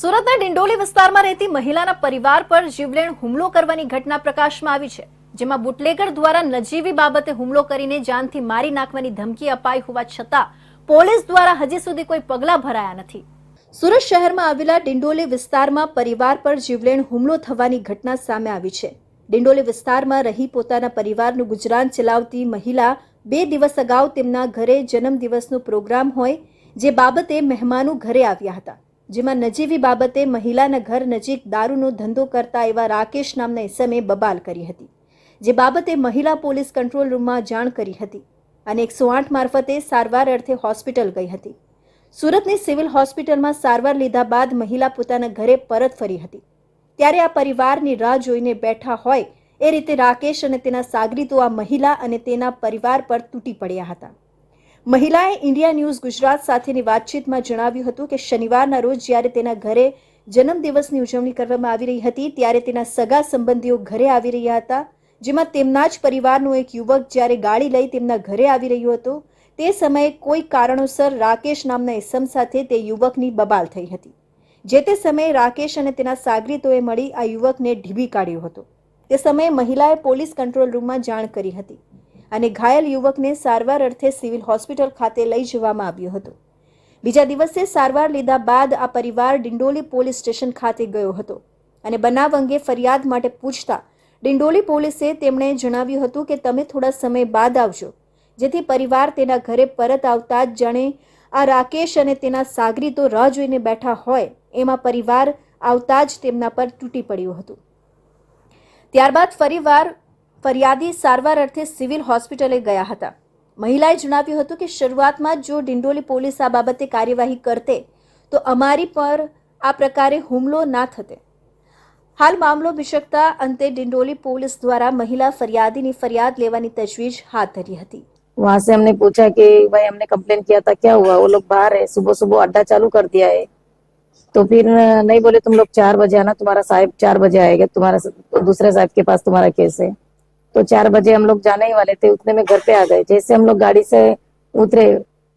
સુરતના ડિંડોલી વિસ્તારમાં રહેતી મહિલાના પરિવાર પર જીવલેણ હુમલો કરવાની ઘટના પ્રકાશમાં આવી છે, જેમાં બુટલેગર દ્વારા નજીવી બાબતે હુમલો કરીને જાનથી મારી નાખવાની ધમકી અપાઈ હોવા છતાં પોલીસ દ્વારા હજી સુધી કોઈ પગલાં ભરાયા નથી. સુરત શહેરમાં આવેલા ડિંડોલી વિસ્તારમાં પરિવાર પર જીવલેણ હુમલો થવાની ઘટના સામે આવી છે. ડિંડોલી વિસ્તારમાં રહી પોતાના પરિવારનું ગુજરાન ચલાવતી મહિલા બે દિવસ અગાઉ તેમના ઘરે જન્મદિવસનો પ્રોગ્રામ હોય, જે બાબતે મહેમાનો ઘરે આવ્યા હતા. જેમાં નજીવી બાબતે મહિલાના ઘર નજીક દારૂનો ધંધો કરતા એવા રાકેશ નામના ઇસમે બબાલ કરી હતી. જે બાબતે મહિલા પોલીસ કંટ્રોલ રૂમમાં જાણ કરી હતી અને એકસો આઠ મારફતે સારવાર અર્થે હોસ્પિટલ ગઈ હતી. સુરતની સિવિલ હોસ્પિટલમાં સારવાર લીધા બાદ મહિલા પોતાના ઘરે પરત ફરી હતી. ત્યારે આ પરિવારની રાહ જોઈને બેઠા હોય એ રીતે રાકેશ અને તેના સાગરીતો આ મહિલા અને તેના પરિવાર પર તૂટી પડ્યા હતા. મહિલાએ ઇન્ડિયા ન્યૂઝ ગુજરાત સાથેની વાતચીતમાં જણાવ્યું હતું કે શનિવારના રોજ જ્યારે તેના ઘરે જન્મદિવસની ઉજવણી કરવામાં આવી રહી હતી, ત્યારે તેના સગા સંબંધીઓ ઘરે આવી રહ્યા હતા, જેમાં તેમના જ પરિવારનો એક યુવક જ્યારે ગાડી લઈ તેમના ઘરે આવી રહ્યો હતો, તે સમયે કોઈ કારણોસર રાકેશ નામના ઇસમ સાથે તે યુવકની બબાલ થઈ હતી. જે તે સમયે રાકેશ અને તેના સાગરીતોએ મળી આ યુવકને ઢીબી કાઢ્યો હતો. તે સમયે મહિલાએ પોલીસ કંટ્રોલ રૂમમાં જાણ કરી હતી. અને ઘાયલ યુવકને સારવાર અર્થે સિવિલ હોસ્પિટલ ખાતે લઈ જવામાં આવ્યો હતો. બીજા દિવસે સારવાર લીધા બાદ આ પરિવાર ડિંડોલી પોલીસ સ્ટેશન ખાતે ગયો હતો અને બનાવ અંગે ફરિયાદ માટે પૂછતા ડિંડોલી પોલીસે તેમણે જણાવ્યું હતું કે તમે થોડા સમય બાદ આવજો, જેથી પરિવાર તેના ઘરે પરત આવતા જ જાણે આ રાકેશ અને તેના સાગરી તો રાહ જોઈને બેઠા હોય, એમાં પરિવાર આવતા જ તેમના પર તૂટી પડ્યું હતું. ત્યારબાદ ફરીવાર ફરિયાદી સારવાર અર્થે સિવિલ હોસ્પિટલે ગયા હતા મહિલાએ જણાવ્યું હતું કે શરૂઆતમાં જો ડિંડોલી પોલીસ આ બાબતે કાર્યવાહી કરતે તો અમારી પર આ પ્રકારે હુમલો ના થતે હાલ મામલો બિશકતા અંતે ડિંડોલી પોલીસ દ્વારા મહિલા ફરિયાદીની ફરિયાદ લેવાની તજવીજ હાથ ધરી હતી वहां से हमने पूछा कि भाई हमने कंप्लेन किया था क्या हुआ वो लोग बाहर है सुबह सुबह अड्डा चालू कर दिया है तो फिर नहीं बोले तुम लोग चार बजे आना तुम्हारा साहब चार बजे आएगा तुम्हारा दूसरे साहब के पास तुम्हारा केस है तो चार बजे हम लोग जाने ही वाले थे, उतने में घर पे आ गए। जैसे हम लोग गाड़ी से उतरे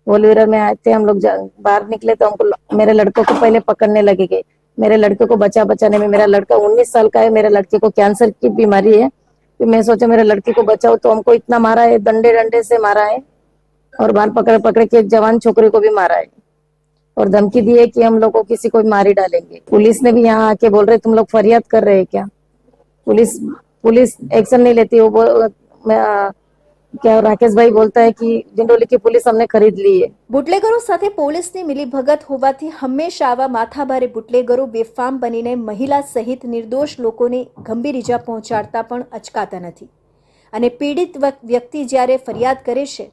फोर में आए थे, हम लोग बाहर निकले तो हमको मेरे लड़कों को पहले पकड़ने लगे गए मेरे लड़के को बचा, बचाने में मेरा लड़का उन्नीस साल का है, मेरे लड़के को कैंसर की बीमारी है। फिर मैं सोचा मेरे लड़के को बचाओ तो हमको इतना मारा है डंडे डंडे से मारा है, और बाहर पकड़ पकड़ के एक जवान छोकरे को भी मारा है। और धमकी दी है कि हम लोग को किसी को मार डालेंगे। पुलिस ने भी यहाँ आके बोल रहे, तुम लोग फरियाद कर रहे हैं क्या? पुलिस पुलिस एक्शन नहीं लेती वो बोल- मैं, आ, क्या राकेश भाई बोलता है कि जिंडोली की पुलिस हमने खरीद ली है બુટલેગરો સાથે પોલીસની મિલીભગત હોવાથી હંમેશા આવા માથાભારે બુટલેગરો બેફામ બનીને મહિલા સહિત નિર્દોષ લોકોને ગંભીર ઈજા પહોંચાડતા પણ અચકાતા નથી અને પીડિત વક- વ્યક્તિ જ્યારે ફરિયાદ કરે છે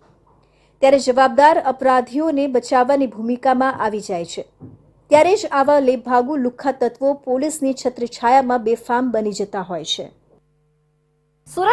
ત્યારે જવાબદાર અપરાધીઓને બચાવવાની ભૂમિકામાં આવી જાય છે ત્યારે જ આવા લેભાગુ લુખ્ખા તત્વો પોલીસની છત્રછાયામાં બેફામ બની જતા હોય છે સુરત